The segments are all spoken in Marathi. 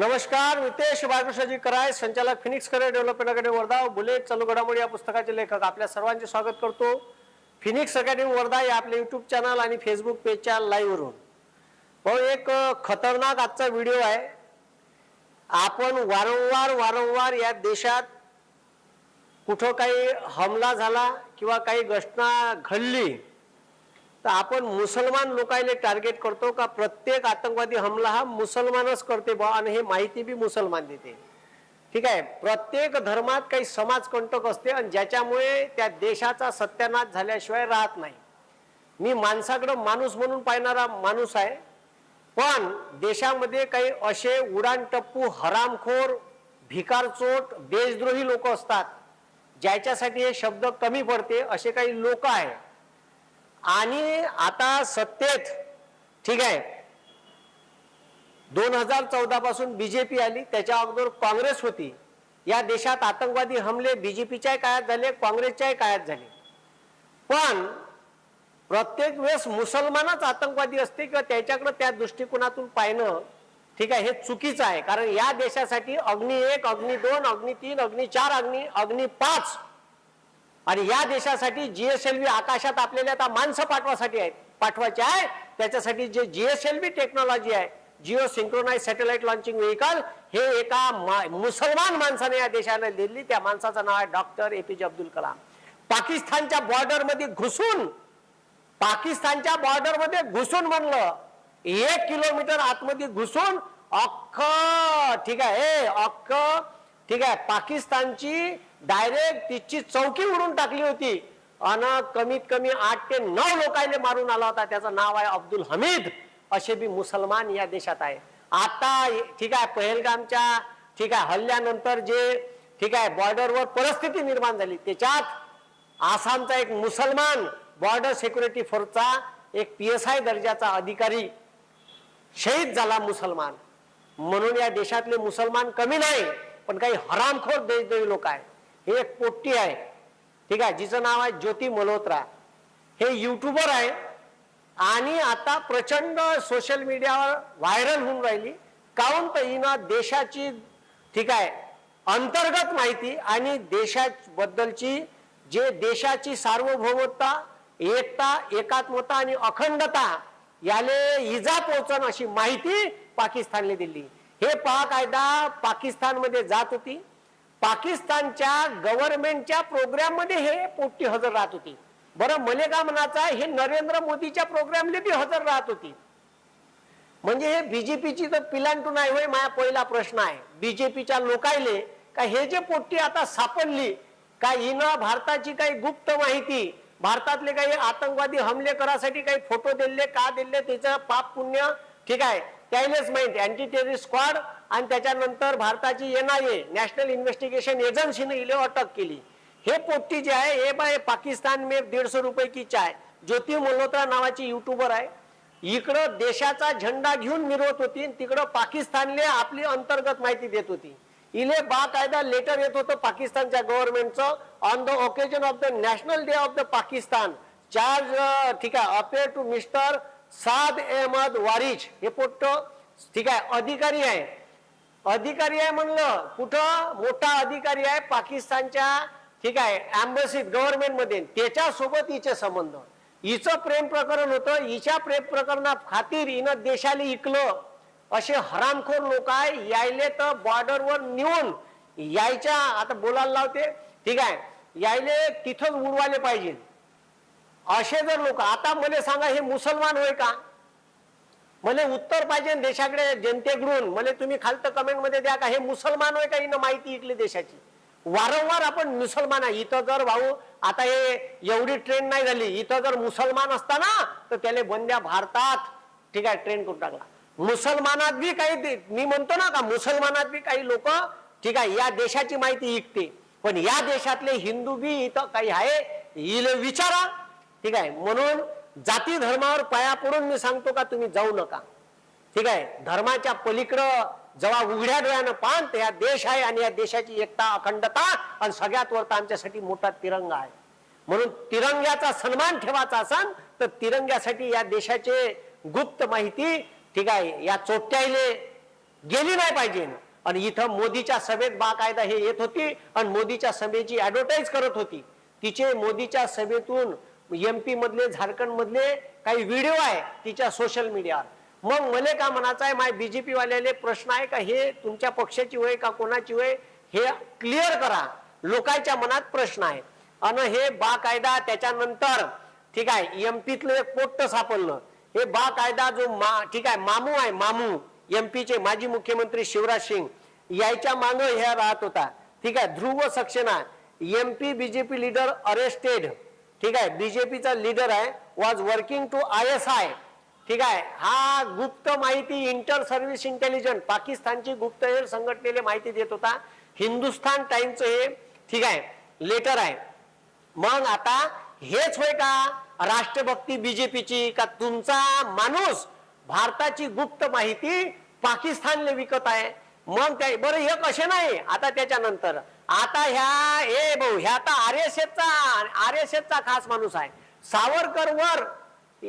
नमस्कार मितेश बाळकृष्णजी कराय संचालक Phoenix career development academy Wardha bullet चालू घडामोडी या पुस्तकाचे लेखक आपल्या सर्वांचे स्वागत करतो. फिनिक्स अकॅडमी वर्धा या आपल्या युट्यूब चॅनल आणि फेसबुक पेजच्या लाईव्हवरून भाऊ एक खतरनाक आजचा व्हिडिओ आहे. आपण वारंवार वारंवार या देशात कुठं काही हमला झाला किंवा काही घटना घडली तर आपण मुसलमान लोकायले टार्गेट करतो का प्रत्येक आतंकवादी हमला हा मुसलमानच करते बा आणि हे माहिती बी मुसलमान देते. ठीक आहे? प्रत्येक धर्मात काही समाजकंटक असते आणि ज्याच्यामुळे त्या देशाचा सत्यानाश झाल्याशिवाय राहत नाही. मी माणसाकडं माणूस म्हणून पाहणारा माणूस आहे पण देशामध्ये काही असे उडाणटप्पू हरामखोर भिकारचोट देशद्रोही लोक असतात ज्याच्यासाठी हे शब्द कमी पडते असे काही लोक आहे आणि आता सत्तेत ठीक आहे दोन हजार चौदा पासून बीजेपी आली त्याच्या अगोदर काँग्रेस होती. या देशात आतंकवादी हमले बीजेपीच्या काळात झाले काँग्रेसच्याही काळात झाले. पण प्रत्येक वेळेस मुसलमानच आतंकवादी असते किंवा त्याच्याकडे त्या दृष्टिकोनातून पाहणं ठीक आहे हे चुकीचं आहे. कारण या देशासाठी अग्नी एक अग्नी दोन अग्नी तीन अग्नी चार अग्नी अग्नी पाच आणि या देशासाठी जीएसएलव्ही आकाशात आपल्याला आता माणसं पाठवासाठी आहेत पाठवायचे आहे. त्याच्यासाठी जे जीएसएलव्ही टेक्नॉलॉजी आहे geo synchronise satellite launching vehicle हे एका मा- मुसलमान माणसाने या देशाला दिली. त्या माणसाचं नाव आहे डॉक्टर एपीजे अब्दुल कलाम. पाकिस्तानच्या बॉर्डरमध्ये घुसून पाकिस्तानच्या बॉर्डरमध्ये घुसून म्हणलं एक किलोमीटर आतमध्ये घुसून अख्ख ठीक आहे अख्ख ठीक आहे पाकिस्तानची डायरेक्ट तिची चौकी उडून टाकली होती. अन कमीत कमी आठ ते नऊ लोकांनी मारून आला होता त्याचं नाव आहे अब्दुल हमीद असे बी मुसलमान या देशात आहे. आता ठीक आहे पहलगामच्या ठीक आहे हल्ल्यानंतर जे ठीक आहे बॉर्डरवर परिस्थिती निर्माण झाली त्याच्यात आसामचा एक मुसलमान बॉर्डर सिक्युरिटी फोर्सचा एक पी एस आय दर्जाचा अधिकारी शहीद झाला मुसलमान. म्हणून या देशातले मुसलमान कमी नाही. पण काही हरामखोर देशद्रोही लोक आहे हे एक पोट्टी आहे. ठीक आहे जिचं नाव आहे ज्योती मल्होत्रा. हे युट्यूबर आहे. आणि आता प्रचंड सोशल मीडियावर व्हायरल होऊन राहिली. काउन तर हिनं देशाची ठीक आहे अंतर्गत माहिती आणि देशाबद्दलची जे देशाची सार्वभौमता एकता एकात्मता आणि अखंडता याले इजा पोहोचन अशी माहिती पाकिस्तानने दिली. हे पहा कायदा पाकिस्तानमध्ये जात होती. पाकिस्तानच्या गव्हर्नमेंटच्या प्रोग्राममध्ये हे पोट्टी हजर राहत होती. बरं मलेगा म्हणाचा हे नरेंद्र मोदीच्या प्रोग्रामले बी हजर राहत होती. म्हणजे हे बीजेपीची तर पिलांटू नाही होय माझा पहिला प्रश्न आहे. बीजेपीच्या लोकायले का हे जे पोट्टी आता सापडली का हिनं भारताची काही गुप्त माहिती भारतातले काही आतंकवादी हमले करासाठी काही फोटो दिले का दिले त्याचं पाप पुण्य ठीक आहे. त्यालाच माहिती अँटी टेररिस्ट स्क्वॉड आणि त्याच्यानंतर भारताची एनआयए नॅशनल इन्व्हेस्टिगेशन एजन्सीने इले अटक केली. हे पोट्टी जे आहे हे बाय पाकिस्तान मे दीडशे रुपये की चाय. ज्योती मल्होत्रा नावाची युट्यूबर आहे. इकडं देशाचा झेंडा घेऊन मिरवत होती आणि तिकडं पाकिस्तानले आपली अंतर्गत माहिती देत होती. इले बाकायदा लेटर येत होतं पाकिस्तानच्या गव्हर्नमेंटचं on the occasion of the national day of the Pakistan charge ठीक आहे अपेअर टू मिस्टर साद अहमद वारिज. हे पोट्ट ठीक आहे अधिकारी आहे. अधिकारी आहे म्हणलं कुठं? मोठा अधिकारी आहे पाकिस्तानच्या ठीक आहे अम्बसीत गव्हर्नमेंटमध्ये. त्याच्यासोबत हिचे संबंध. हिचं प्रेम प्रकरण होतं हिच्या प्रेम प्रकरणा खातीर हिनं देशाला इकलं. असे हरामखोर लोक आहे यायले तर बॉर्डरवर नेऊन यायच्या आता बोलायला लावते ठीक आहे यायले तिथंच उडवायला पाहिजे. असे जर लोक आता मला सांगा हे मुसलमान होय का? मला उत्तर पाहिजे देशाकडे जनतेकडून. मला तुम्ही खालत कमेंटमध्ये द्या का हे मुसलमान होय का? हिनं माहिती इकली देशाची. वारंवार आपण मुसलमान आहे. इथं जर भाऊ आता हे एवढी ट्रेन नाही झाली. इथं जर मुसलमान असता ना तर त्याला बंद्या भारतात ठीक आहे ट्रेन करून टाकला. मुसलमानात बी काही मी म्हणतो ना का मुसलमानात बी काही लोक ठीक आहे या देशाची माहिती ऐकते पण या देशातले हिंदू बी इथं काही आहे. हिला विचारा. ठीक आहे? म्हणून जाती धर्मावर पाया पडून मी सांगतो का तुम्ही जाऊ नका. ठीक आहे? धर्माच्या पलीकडं जेव्हा उघड्या डोळ्यानं पान तर या देश आहे आणि या देशाची एकता अखंडता आणि सगळ्यात वरता आमच्यासाठी मोठा तिरंगा आहे. म्हणून तिरंग्याचा सन्मान ठेवायचा असन तर तिरंग्यासाठी या देशाचे गुप्त माहिती ठीक आहे या चोट्याले गेली नाही पाहिजे. आणि इथं मोदीच्या सभेत बाकायदा हे येत होती आणि मोदीच्या सभेची ऍडव्हर्टाईज करत होती. तिचे मोदीच्या सभेतून एमपी मधले झारखंड मधले काही व्हिडिओ आहे तिच्या सोशल मीडियावर मग मला का म्हणायचं आहे माझ्या बीजेपी वाल्याले प्रश्न आहे का हे तुमच्या पक्षाची होय का कोणाची होय हे क्लिअर करा. लोकांच्या मनात प्रश्न आहे. आणि हे बाकायदा त्याच्यानंतर ठीक आहे एमपीतलं एक पोट्ट सापडलं. हे बाकायदा जो मा ठीक आहे मामू आहे मामू एमपीचे माजी मुख्यमंत्री शिवराज सिंग यायच्या मागं ह्या राहत होता. ठीक आहे Dhruv Saxena MP BJP leader arrested ठीक आहे? बीजेपीचा लीडर आहे was working to I S I ठीक आहे? हा गुप्त माहिती इंटर सर्व्हिस इंटेलिजन्स पाकिस्तानची गुप्तहेर संघटनेला माहिती देत होता. हिंदुस्थान टाइमचं हे ठीक आहे? लेटर आहे. मग आता हेच होय का? राष्ट्रभक्ती बीजेपीची का तुमचा माणूस भारताची गुप्त माहिती पाकिस्तानला विकत आहे? मग त्या बरं हे कसे नाही? आता त्याच्यानंतर. आता ह्या ए भाऊ ह्या आता आर एस एफचा आर एस खास माणूस आहे. सावरकरवर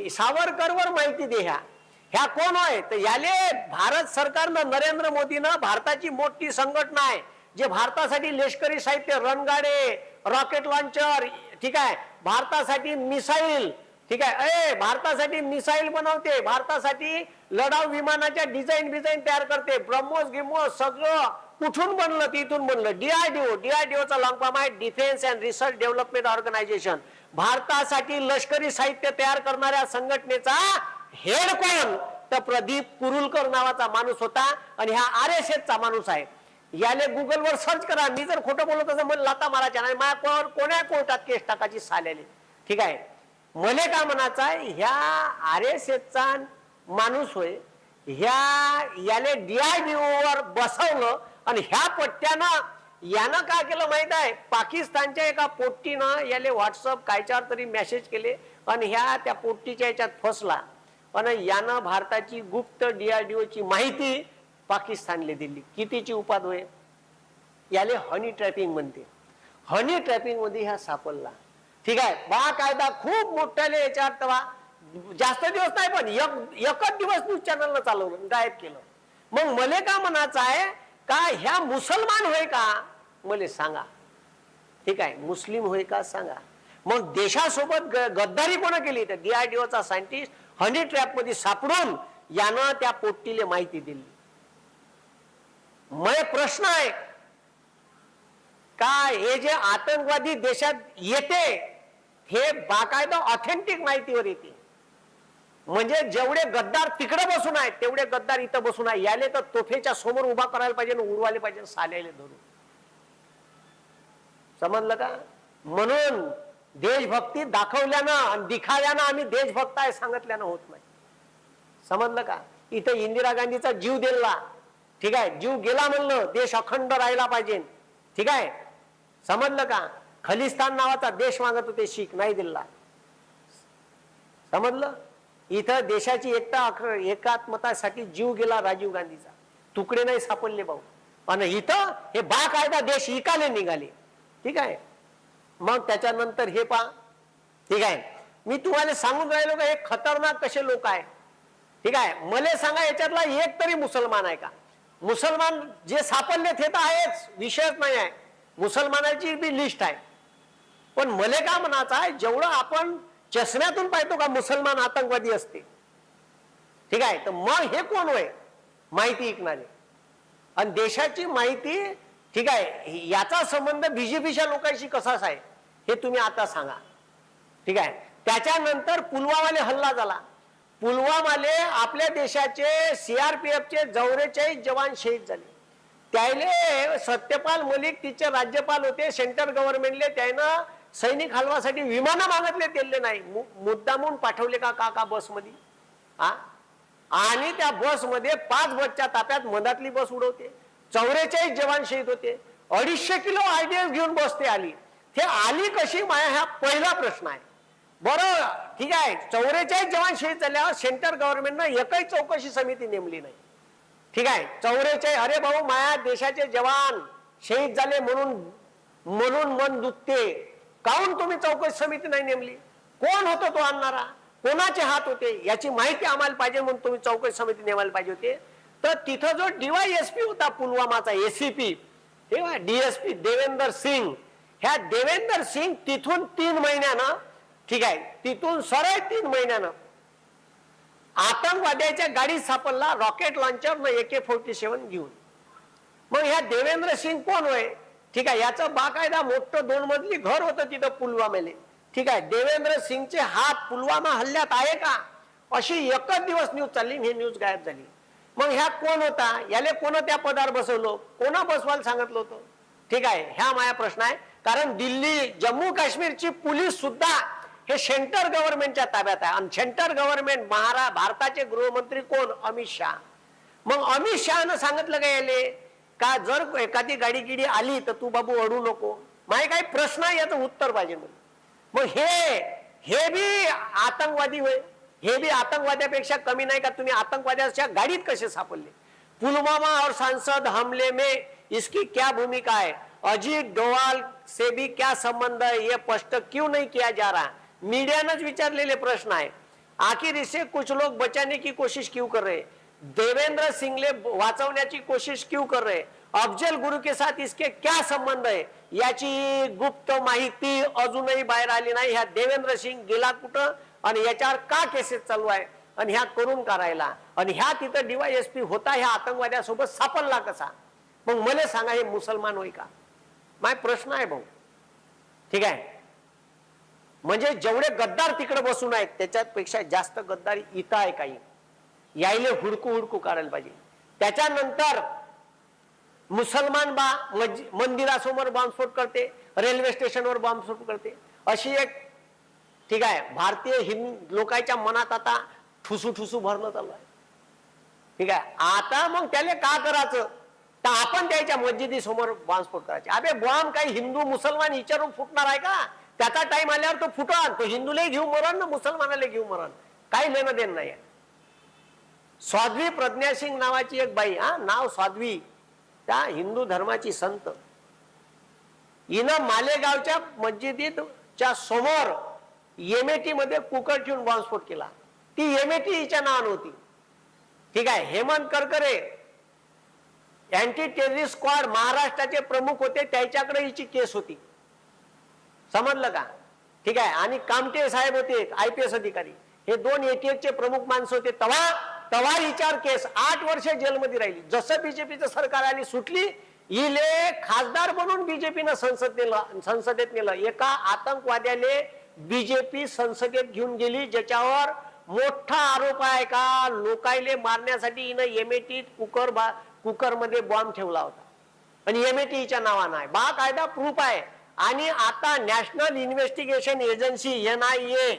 सावरकरवर माहिती दे ह्या. ह्या कोण आहे? तर याले भारत सरकारनं नरेंद्र मोदीनं भारताची मोठी संघटना आहे जे भारतासाठी लष्करी साहित्य रणगाडे रॉकेट लॉन्चर ठीक आहे भारतासाठी मिसाईल ठीक आहे. ए भारतासाठी मिसाईल बनवते भारतासाठी लढाऊ विमानाच्या डिझाईन बिझाईन तयार करते. ब्रह्मोस गिमोस सगळं कुठून बनलं तिथून बनलं? डीआरडीओ डीआरडीओचा लॉंग फॉर्म आहे defence and research development organisation भारतासाठी लष्करी साहित्य तयार करणाऱ्या संघटनेचा हेड कोण? तर प्रदीप कुरुलकर नावाचा माणूस होता आणि हा आर एस एसचा माणूस आहे. याने गुगलवर सर्च करा. मी जर खोटं बोलत असं मला लाता मारायच्या नाही माझ्या कोण्या कोर्टात केस टाकायची साल्याने ठीक आहे. मले का म्हणायचा ह्या आर एस एसचा माणूस होय. ह्या याने डीआयडीओ वर बसवलं. आणि ह्या पट्ट्यानं यानं काय केलं माहीत आहे? पाकिस्तानच्या एका पोट्टीनं याले व्हॉट्सअप कायच्यावर तरी मेसेज केले आणि ह्या त्या पोट्टीच्या याच्यात फसला. आणि यानं भारताची गुप्त डीआरडीओची ची माहिती पाकिस्तानले दिली. कितीची उपाद होय? याले हनी ट्रॅपिंग म्हणते. हनी ट्रॅपिंगमध्ये ह्या सापडला. ठीक आहे? बा कायदा खूप मोठ्याले याच्यात तेव्हा जास्त दिवस नाही पण एक एकच दिवस न्यूज चॅनलला चालवलं गायब केलं. मग मले का म्हणायचं आहे का ह्या मुसलमान होय का? मले सांगा. ठीक आहे मुस्लिम होय का सांगा. मग देशासोबत ग- गद्दारी कोण केली? तर डीआरडीओचा सायंटिस्ट हनी ट्रॅपमध्ये सापडून यानं त्या पोट्टीले माहिती दिली. मय प्रश्न आहे. का हे जे आतंकवादी देशात येते हे बाकायदा ऑथेंटिक माहितीवर येते. म्हणजे जेवढे गद्दार तिकडे बसून आहेत तेवढे गद्दार इथं बसून आहे याले तर तोफेच्या समोर उभा करायला पाहिजे उरवायला पाहिजे साल्याले धरून. समजलं का? म्हणून देशभक्ती दाखवल्यानं आणि दिखाव्यानं आम्ही देशभक्त आहे सांगितल्यानं होत नाही. समजलं का? इथं इंदिरा गांधीचा जीव दिला. ठीक आहे? जीव गेला म्हणलं देश अखंड राहिला पाहिजे. ठीक आहे? समजलं का? खलिस्तान नावाचा देश मागत होते शीख नाही दिला. समजलं? इथं देशाची एकता अख- एकात्मतासाठी जीव गेला राजीव गांधीचा. तुकडे नाही सापडले भाऊ. आणि इथं हे बाकायदा देश इकाले निघाले. ठीक आहे? मग त्याच्यानंतर हे पहा. ठीक आहे? मी तुम्हाला सांगून राहिलो का हे खतरनाक कसे लोक आहे? ठीक आहे? मला सांगा याच्यातला एक तरी मुसलमान आहे का? मुसलमान जे सापडले ते तर आहेच. विषयच नाही आहे. मुसलमानाची बी लिस्ट आहे. पण मले का म्हणायचं आहे जेवढं आपण चष्म्यातून पाहतो का मुसलमान आतंकवादी असते ठीक आहे? तर मग हे कोण होय? माहिती ऐकणारे. आणि देशाची माहिती ठीक आहे याचा संबंध बीजेपीच्या लोकांशी कसाच आहे? हे तुम्ही आता सांगा. ठीक आहे? त्याच्यानंतर पुलवामाले हल्ला झाला. पुलवामाले आपल्या देशाचे सीआरपीएफचे जवळचाळीस जवान शहीद झाले. त्याले सत्यपाल मलिक तिचे राज्यपाल होते सेंट्रल गव्हर्नमेंटले त्यानं सैनिक हलवासाठी विमानं मागितले गेले नाही. मुद्दामून पाठवले का काका बसमध्ये? हा आणि त्या बसमध्ये पाच बसच्या ताप्यात मधातली बस उडवते. चौवेचाळीस जवान शहीद होते. अडीचशे किलो आयडीएस घेऊन बसते आली. ते आली कशी? माया हा पहिला प्रश्न आहे. बरं ठीक आहे. चौवेचाळीस जवान शहीद झाल्यावर सेंटर गव्हर्नमेंटनं एकही चौकशी समिती नेमली नाही. ठीक आहे. चौवेचाळीस अरे भाऊ माया देशाचे जवान शहीद झाले म्हणून म्हणून मन दुखते. काहून तुम्ही चौकशी समिती नाही नेमली? कोण होतो तो आणणारा? कोणाचे हात होते? याची माहिती आम्हाला पाहिजे म्हणून तुम्ही चौकशी समिती नेमायला पाहिजे होते. तर तिथं जो डीवायएसपी होता पुलवामाचा एसीपी तेव्हा डीएसपी देवेंदर सिंग. ह्या देवेंदर सिंग तिथून तीन महिन्यानं ठीक आहे तिथून सरळ तीन महिन्यानं आतंकवाद्याच्या गाडीत सापडला रॉकेट लॉन्चर न एके फोर्टी सेवन घेऊन. मग ह्या देवेंद्र सिंग कोण होय? ठीक आहे याचं बाकायदा मोठं दोन मजली घर होतं तिथं पुलवामेले ठीक आहे देवेंद्र सिंगचे हात पुलवामा हल्ल्यात आहे का? अशी एकच दिवस न्यूज चालली ही न्यूज गायब झाली. मग ह्या कोण होता? याले कोण त्या पदावर बसवलं? कोणा बसवायला सांगितलं होतं? ठीक आहे ह्या माझा प्रश्न आहे. कारण दिल्ली जम्मू काश्मीरची पोलीस सुद्धा हे सेंटर गव्हर्नमेंटच्या ताब्यात आहे. आणि सेंटर गव्हर्नमेंट महारा भारताचे गृहमंत्री कोण? अमित शहा. मग अमित शहानं सांगितलं का याले? का जर एखादी गाडी गिडी आली तर तू बाबू अडू नको? माझे काही प्रश्न आहे याचं उत्तर पाहिजे मग हे हे बी आतंकवादी होय. हे बी आतंकवाद्यापेक्षा कमी नाही का? तुम्ही आतंकवाद्याच्या गाडीत कसे सापडले? पुलवामा और सांसद हमले में इसकी क्या भूमिका है अजीत डोवाल से भी क्या संबंध है ये स्पष्ट क्यों नहीं किया जा रहा? मीडियानंच विचारलेले प्रश्न आहे. आखिर इसे कुछ लोग बचाने की कोशिश क्यों कर रहे? देवेंद्र सिंगले वाचवण्याची कोशिश क्यों कर रहे? अफजल गुरु के साथ इसके क्या संबंध आहे याची गुप्त माहिती अजूनही बाहेर आली नाही. ह्या देवेंद्र सिंग गेला कुठं? आणि याच्यावर का केसेस चालू आहे? आणि ह्या करून करायला आणि ह्या तिथं डीवायएसपी होता ह्या आतंकवाद्यासोबत सापडला कसा? मग मला सांगा हे मुसलमान होय का? माय प्रश्न आहे भाऊ. ठीक आहे? म्हणजे जेवढे गद्दार तिकडे बसून आहेत त्याच्यापेक्षा जास्त गद्दारी इथं आहे काही. यायले हुडकू हुडकू काढायला पाहिजे. त्याच्यानंतर मुसलमान बा मंदिरासमोर बॉम्बस्फोट करते रेल्वे स्टेशनवर बॉम्बस्फोट करते. अशी एक ठीक आहे भारतीय हिंद लोकांच्या मनात आता ठुसू ठुसू भरणं चालू आहे. ठीक आहे आता मग त्याला का करायचं? तर आपण त्याच्या मस्जिदी समोर बॉम्बस्फोट करायचे. अबे बॉम्ब काही हिंदू मुसलमान विचारून फुटणार आहे का? त्याचा टाइम आल्यावर तो फुटन. तो हिंदूला घेऊ मरण ना मुसलमानाला घेऊ मरण. काही लेणं देणं नाही आहे. स्वाध्वी प्रज्ञासिंग नावाची एक बाई हा नाव स्वाध्वी त्या हिंदू धर्माची संत. हिनं मालेगावच्या मस्जिदीत च्या समोर एमएटी मध्ये कुकर ठेवून बॉम्बस्फोट केला. ती एमएटी हिच्या नावानं होती. ठीक आहे Hemant Karkare anti terrorist squad महाराष्ट्राचे प्रमुख होते त्याच्याकडे हिची केस होती. समजलं का? ठीक आहे आणि कामटे साहेब होते आय पी एस अधिकारी. हे दोन ATF चे प्रमुख माणसं होते तवा तवा हिच्यावर केस. आठ वर्ष जेलमध्ये राहिली. जसं बीजेपीचं सरकार आली सुटली हिले खासदार बनून बीजेपीनं संसद नेलं संसदेत नेलं. एका आतंकवाद्याले बीजेपी संसदेत घेऊन गेली ज्याच्यावर मोठा आरोप आहे का? लोकायले मारण्यासाठी हिनं एमएटी कुकर बा कुकरमध्ये बॉम्ब ठेवला होता. आणि एमएटी हिच्या नावानं आहे. बा कायदा प्रूफ आहे. आणि आता national investigation agency N I A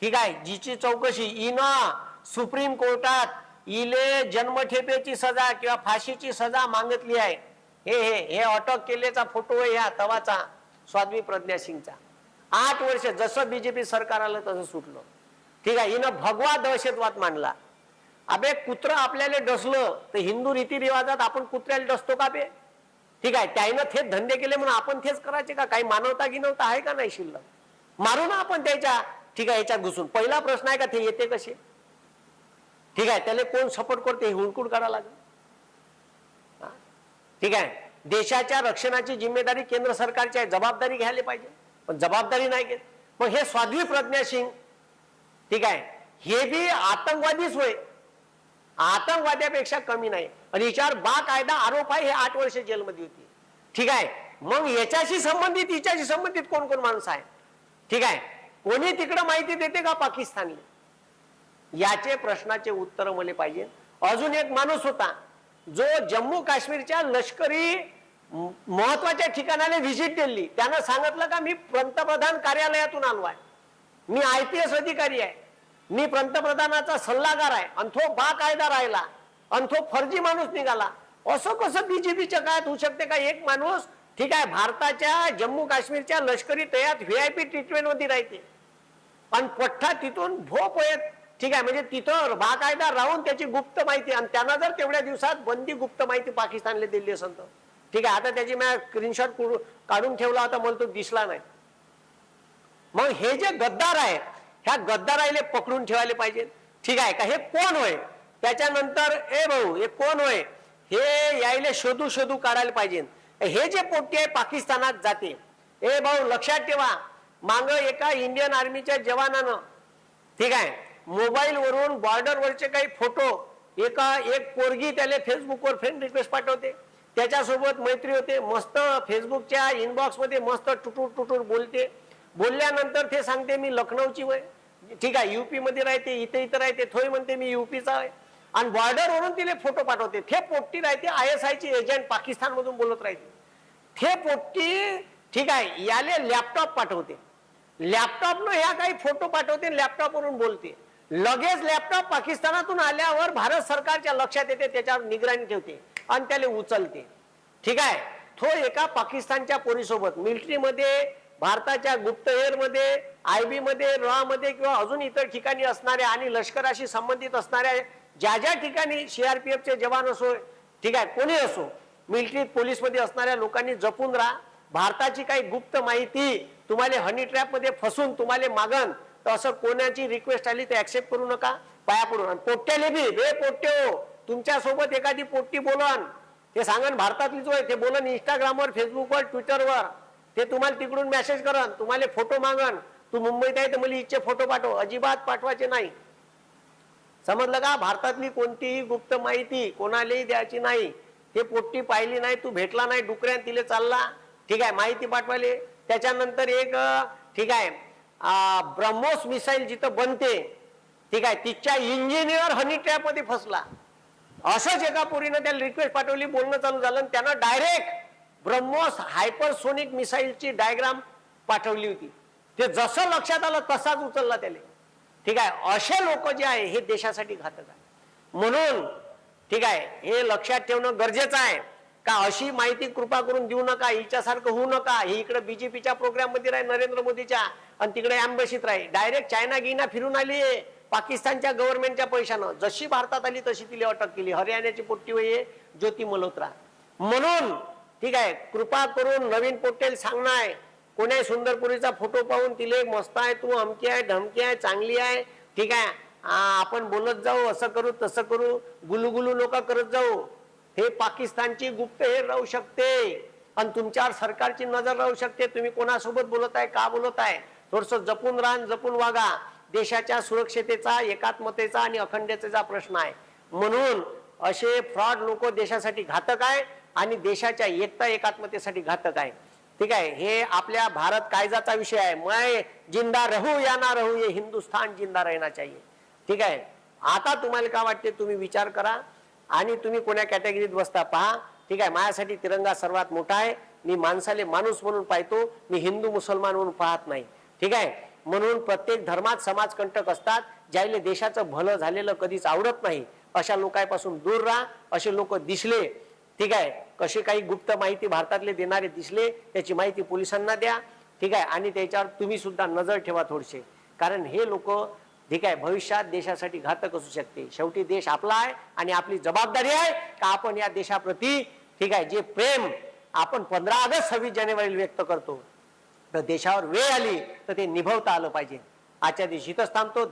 ठीक आहे जिची चौकशी. इना सुप्रीम कोर्टात इले जन्मठेपेची सजा किंवा फाशीची सजा मागितली आहे. हे हे हे अटक केलेचा फोटो आहे ह्या तवाचा स्वाध्वी प्रज्ञा सिंगचा. आठ वर्ष जसं बीजेपी सरकार आलं तसं सुटलं. ठीक आहे हिनं भगवा दहशतवाद मांडला. अबे कुत्र आपल्याला डसलं तर हिंदू रीतिरिवाजात आपण कुत्र्याला डसतो का बे? ठीक आहे त्यानं थेच धंदे केले म्हणून आपण थेच करायचे का? काही मानवता गिनवता आहे का नाही शिल्लक? मारू ना आपण त्याच्या ठीक आहे याच्यात घुसून. पहिला प्रश्न आहे का ते येते कसे? ठीक आहे त्याला कोण सपोर्ट करते हे हुडकूड करा लागेल. ठीक आहे. देशाच्या रक्षणाची जिम्मेदारी केंद्र सरकारची आहे जबाबदारी घ्यायला पाहिजे. पण जबाबदारी नाही घेत. मग हे स्वाध्वी प्रज्ञा सिंग ठीक आहे हे बी आतंकवादीच होय. आतंकवाद्यापेक्षा कमी नाही. आणि हिच्यावर बा कायदा आरोप आहे हे आठ वर्ष जेलमध्ये होती. ठीक आहे. मग याच्याशी संबंधित हिच्याशी संबंधित कोण कोण माणसं आहे ठीक आहे. कोणी तिकडं माहिती देते का पाकिस्तानला? याचे प्रश्नाचे उत्तर मला पाहिजे. अजून एक माणूस होता जो जम्मू काश्मीरच्या लष्करी महत्त्वाच्या ठिकाणाला व्हिजिट दिली त्यानं सांगितलं का मी पंतप्रधान कार्यालयातून आलो आहे. मी आय पी एस अधिकारी आहे. मी पंतप्रधानाचा सल्लागार आहे. आणि तो बाकायदा राहिला. आणि तो फर्जी माणूस निघाला. असं कसं बीजेपीच्या काळात होऊ शकते का? एक माणूस ठीक आहे भारताच्या जम्मू काश्मीरच्या लष्करी तयात व्ही आय पी ट्रीटमेंटमध्ये राहते. आणि पठ्ठा तिथून भोप येत ठीक आहे म्हणजे तिथं बाकायदा राहून त्याची गुप्त माहिती आणि त्यांना जर तेवढ्या दिवसात बंदी गुप्त माहिती पाकिस्तानला दिली असेल तर. ठीक आहे आता त्याची मी स्क्रीनशॉट काढून ठेवला होता मला तो दिसला नाही. मग हे जे गद्दार आहे ह्या गद्दाराईले पकडून ठेवायला पाहिजे. ठीक आहे का हे कोण होय? त्याच्यानंतर ए भाऊ हे कोण होय? हे यायले शोधू शोधू काढायला पाहिजे. हे जे पोट्टे आहे पाकिस्तानात जाते. ए भाऊ लक्षात ठेवा. मांग एका इंडियन आर्मीच्या जवानानं ठीक आहे मोबाईल वरून बॉर्डर वरचे काही फोटो एका एक पोरगी त्याला फेसबुकवर फ्रेंड रिक्वेस्ट पाठवते. त्याच्यासोबत मैत्री होते मस्त फेसबुकच्या इनबॉक्समध्ये मस्त टुटूर टुटूर बोलते. बोलल्यानंतर ते सांगते मी लखनौची वय. ठीक आहे युपी मध्ये राहते इथे इथं राहते थोय म्हणते मी युपीचा आहे. आणि बॉर्डरवरून तिने तिला फोटो पाठवते. थे पोट्टी राहते आय एस आय ची एजंट पाकिस्तान मधून बोलत राहते. थे पोट्टी ठीक आहे याले लॅपटॉप पाठवते. लॅपटॉप न ह्या काही फोटो पाठवते लॅपटॉपवरून बोलते. लगेच लॅपटॉप पाकिस्तानातून आल्यावर भारत सरकारच्या लक्षात येते त्याच्यावर निगराणी ठेवते आणि त्याला उचलते. ठीक आहे? तो एका पाकिस्तानच्या पोरीसोबत मिलिटरीमध्ये भारताच्या गुप्तहेरमध्ये आय बी मध्ये रॉ मध्ये किंवा अजून इतर ठिकाणी असणाऱ्या आणि लष्कराशी संबंधित असणाऱ्या ज्या ज्या ठिकाणी सीआरपीएफचे जवान असो ठीक आहे कोणी असो मिलिटरी पोलीसमध्ये असणाऱ्या लोकांनी जपून राहा. भारताची काही गुप्त माहिती तुम्हाला हनी ट्रॅपमध्ये फसून तुम्हाला मागण तर असं कोणाची रिक्वेस्ट आली ते ऍक्सेप्ट करू नका. पाया पडू आणि पोट्ट्याले बी बे पोट्टे हो तुमच्यासोबत एखादी पोट्टी बोलन. ते सांगन भारतातलीच होय ते बोलन इंस्टाग्रामवर फेसबुकवर ट्विटरवर ते तुम्हाला तिकडून मेसेज करन. तुम्हाला फोटो मागन. तू मुंबईत आहे तर मला इच्छे फोटो पाठव. अजिबात पाठवायचे नाही. समजलं का? भारतातली कोणतीही गुप्त माहिती कोणालाही द्यायची नाही. ते पोट्टी पाहिली नाही तू भेटला नाही डुकऱ्यान तिले चालला. ठीक आहे माहिती पाठवायले. त्याच्यानंतर एक ठीक आहे ब्रह्मोस मिसाईल जिथं बनते ठीक आहे तिच्या इंजिनियर हनी ट्रॅपमध्ये फसला. असंच एका पोरीनं त्याला रिक्वेस्ट पाठवली बोलणं चालू झालं त्यानं डायरेक्ट ब्रह्मोस हायपरसोनिक मिसाईलची डायग्राम पाठवली होती. ते जसं लक्षात आलं तसाच उचलला त्याला ठीक आहे असे लोक जे आहे हे देशासाठी घातक आहे. म्हणून ठीक आहे हे लक्षात ठेवणं गरजेचं आहे. का अशी माहिती कृपा करून देऊ नका हिच्यासारखं होऊ नका. ही इकडे बीजेपीच्या प्रोग्राममध्ये राही नरेंद्र मोदीच्या. आणि तिकडे अँबसीत राही डायरेक्ट चायना गिना फिरून आली पाकिस्तानच्या गव्हर्नमेंटच्या पैशानं. जशी भारतात आली तशी तिला अटक केली. हरियाणाची पोट्टी वय ज्योती मल्होत्रा. म्हणून ठीक आहे कृपा करून नवीन पोटेल सांगणार. कोण्या सुंदरपुरीचा फोटो पाहून तिले मस्त आहे तू अमकी आहे धमकी आहे चांगली आहे. ठीक आहे. आपण बोलत जाऊ असं करू तसं करू. गुलुगुलू लोक करत जाऊ. हे पाकिस्तानची गुप्तहेर राहू शकते. आणि तुमच्यावर सरकारची नजर राहू शकते. तुम्ही कोणासोबत बोलत आहे का बोलत आहे? थोडस जपून राहा जपून वागा. देशाच्या सुरक्षतेचा एकात्मतेचा आणि अखंडतेचा प्रश्न आहे. म्हणून असे फ्रॉड लोक देशासाठी घातक आहे आणि देशाच्या एकता एकात्मतेसाठी घातक आहे. ठीक आहे? हे आपल्या भारत कायद्याचा विषय आहे. मय जिंदा रहू या ना रहू हे हिंदुस्थान जिंदा रहना चाहिए ठीक आहे? आता तुम्हाला काय वाटते? तुम्ही विचार करा. आणि तुम्ही कोण्या कॅटेगरीत बसता पहा. ठीक आहे माझ्यासाठी तिरंगा सर्वात मोठा आहे. मी माणसाले माणूस म्हणून पाहतो मी हिंदू मुसलमान म्हणून पाहत नाही. ठीक आहे? म्हणून प्रत्येक धर्मात समाजकंटक असतात ज्याला देशाचं भलं झालेलं कधीच आवडत नाही. अशा लोकांपासून दूर राहा असे लोक दिसले. ठीक आहे? कशी काही गुप्त माहिती भारतातले देणारे दिसले त्याची माहिती पोलिसांना द्या. ठीक आहे? आणि त्याच्यावर तुम्ही सुद्धा नजर ठेवा थोडीशी. कारण हे लोक ठीक आहे भविष्यात देशासाठी घातक असू शकते. शेवटी देश आपला आहे आणि आपली जबाबदारी आहे का आपण या देशाप्रती ठीक आहे जे प्रेम आपण पंधरा ऑगस्ट सव्वीस जानेवारी व्यक्त करतो तर देशावर वेळ आली तर ते निभवता आलं पाहिजे. आजच्या दिवशी इथंच थांबतो.